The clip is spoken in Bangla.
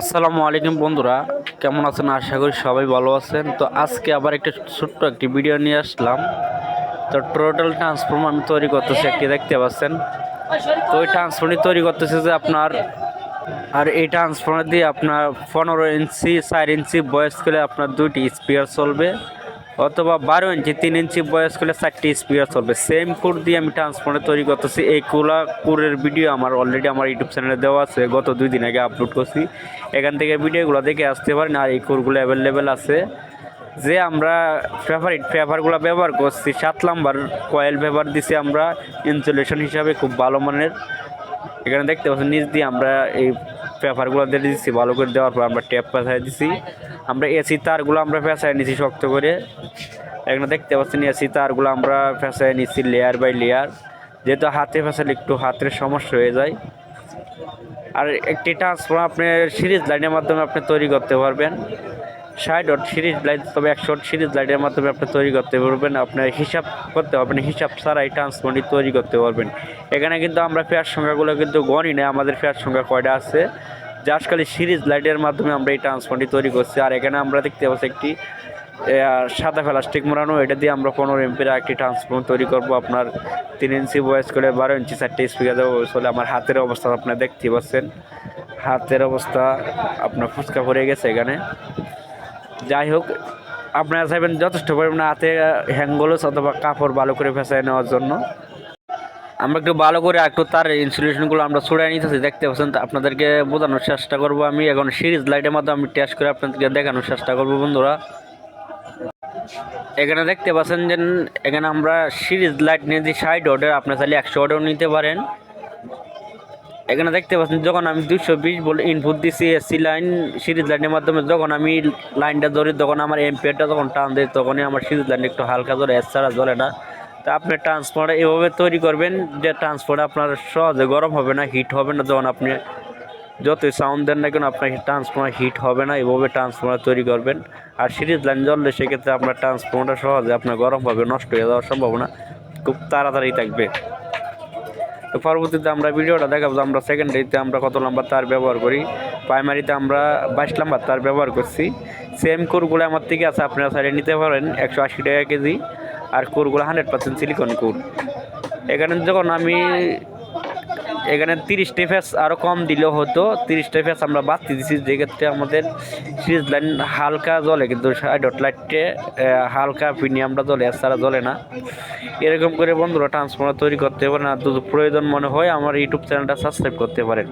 আসসালামু আলাইকুম বন্ধুরা, কেমন আছেন? আশা করি সবাই ভালো আছেন। তো আজকে আবার একটা ছোট্ট একটি ভিডিও নিয়ে আসলাম। তো টোটাল ট্রান্সফর্ম আমি তৈরি করতেছি, একটি দেখতে পাচ্ছেন? তো ওই ট্রান্সফর্মটি তৈরি করতেছে যে আপনার, আর এই ট্রান্সফর্মার দিয়ে আপনার পনেরো ইঞ্চি, চার ইঞ্চি বয়স করলে আপনার দুইটি স্পিয়ার চলবে। অথবা বারো ইঞ্চি, তিন ইঞ্চি বয়স করলে চারটি স্পিয়ার চলবে। সেম কোড দিয়ে আমি ট্রান্সফর্মার তৈরি করতেছি। এই কুলা কুরের ভিডিও আমার অলরেডি আমার ইউটিউব চ্যানেলে দেওয়া আছে। গত দুই দিন আগে আপলোড করছি। এখান থেকে ভিডিওগুলো দেখে আসতে পারেন। আর এই কোরগুলো অ্যাভেলেবেল আছে। যে আমরা ফেভারিট পেপারগুলো ব্যবহার করছি, সাত নাম্বার কয়েল ব্যবহার দিছি আমরা। ইনসুলেশন হিসাবে খুব ভালো মানের। এখানে দেখতে পাচ্ছেন, নিচ দিয়ে আমরা এই পেপারগুলো দিয়ে দিচ্ছি ভালো করে দেওয়ার পর আমরা ট্যাপ পেঁচাই দিচ্ছি আমরা এসি তারগুলো আমরা পেঁচাই নিছি শক্ত করে। এখানে দেখতে পাচ্ছেন এসি তারগুলো আমরা পেঁচাই নিচ্ছি লেয়ার বাই লেয়ার যেহেতু হাতে ফেঁচালে একটু হাতের সমস্যা হয়ে যায়। আর একটি ট্রান্সফর্ম আপনি সিরিজ লাইনের মাধ্যমে আপনি তৈরি করতে পারবেন। ষাট ডট সিরিজ লাইট তবে একশো সিরিজ লাইটের মাধ্যমে আপনি তৈরি করতে পারবেন। আপনার হিসাব করতে পারবেন, হিসাব ছাড়াই ট্রান্সফর্মারটি তৈরি করতে পারবেন। এখানে কিন্তু আমরা ফেয়ার সংখ্যাগুলো কিন্তু গণি না আমাদের ফেয়ার সংখ্যা কয়টা আছে? জাস্ট খালি সিরিজ লাইটের মাধ্যমে আমরা এই ট্রান্সফর্মারটি তৈরি করছি। আর এখানে আমরা দেখতে পাচ্ছি একটি সাদা প্লাস্টিক মোড়ানো, এটা দিয়ে আমরা পনেরো এমপির একটি ট্রান্সফর্মার তৈরি করব। আপনার তিন ইঞ্চি বয়স করে বারো ইঞ্চি চারটে স্পিকার দেবো চলে আমার হাতের অবস্থা আপনারা দেখতে পাচ্ছেন। হাতের অবস্থা, আপনার ফুচকা পড়ে গেছে এখানে। যাই হোক, আপনারা চাইবেন যথেষ্ট পরিমাণে হাতে হ্যাঙ্গলস অথবা কাপড় ভালো করে ফেসায় নেওয়ার জন্য। আমরা একটু ভালো করে একটু তার ইনসুলেশনগুলো আমরা ছড়াই নিতেছি, দেখতে পাচ্ছেন আপনাদেরকে বোঝানোর চেষ্টা করব আমি। এখন সিরিজ লাইটের মাধ্যমে আমি টেস্ট করে আপনাদেরকে দেখানোর চেষ্টা করব বন্ধুরা। এখানে দেখতে পাচ্ছেন যে, এখানে আমরা সিরিজ লাইট নিয়ে নিয়েছি ষাট অর্ডার আপনার চাইলে একশো অর্ডার নিতে পারেন। এখানে দেখতে পাচ্ছেন, যখন আমি দুশো বিশ বলে ইনপুট দিছি এসি লাইন সিরিজ লাইনের মাধ্যমে যখন আমি লাইনটা ধরি, তখন আমার এমপিয়ারটা যখন টান দেয়, তখনই আমার সিরিজ লাইন একটু হালকা জ্বলে এছাড়া জ্বলে না। তা আপনি ট্রান্সফার এভাবে তৈরি করবেন, যে ট্রান্সফার আপনার সহজে গরম হবে না হিট হবে না। যখন আপনি যতই সাউন্ড দেন না কেন, আপনার ট্রান্সফর্মার হিট হবে না, এভাবে ট্রান্সফর্মার তৈরি করবেন। আর সিরিজ লাইন জ্বললে সেক্ষেত্রে আপনার ট্রান্সফর্মারটা সহজে আপনার গরম হবে নষ্ট হয়ে যাওয়ার সম্ভাবনা খুব তাড়াতাড়ি থাকবে। তো পরবর্তীতে আমরা ভিডিওটা দেখাবো যে আমরা সেকেন্ডারিতে আমরা কত লম্বা তার ব্যবহার করি। প্রাইমারিতে আমরা বাইশ লম্বা তার ব্যবহার করছি। সেম কোরগুলো আমার থেকে আছে, আপনারা সাইডে নিতে পারেন, একশো আশি টাকা কেজি। আর কোরগুলো হান্ড্রেড পার্সেন্ট সিলিকন কোর। এখানে যখন আমি এখানে তিরিশ টেফেস আরও কম দিলেও হতো। তিরিশ টেফেস আমরা বাড়তি দিচ্ছি যেক্ষেত্রে আমাদের সিরিজ লাইন হালকা জলে কিন্তু ডট লাইটে হালকা প্রিমিয়ামটা জ্বলে এছাড়া জলে না। এরকম করে বন্ধুরা ট্রান্সফর্মার তৈরি করতে পারেন, আর যদি প্রয়োজন মনে হয় আমার ইউটিউব চ্যানেলটা সাবস্ক্রাইব করতে পারেন।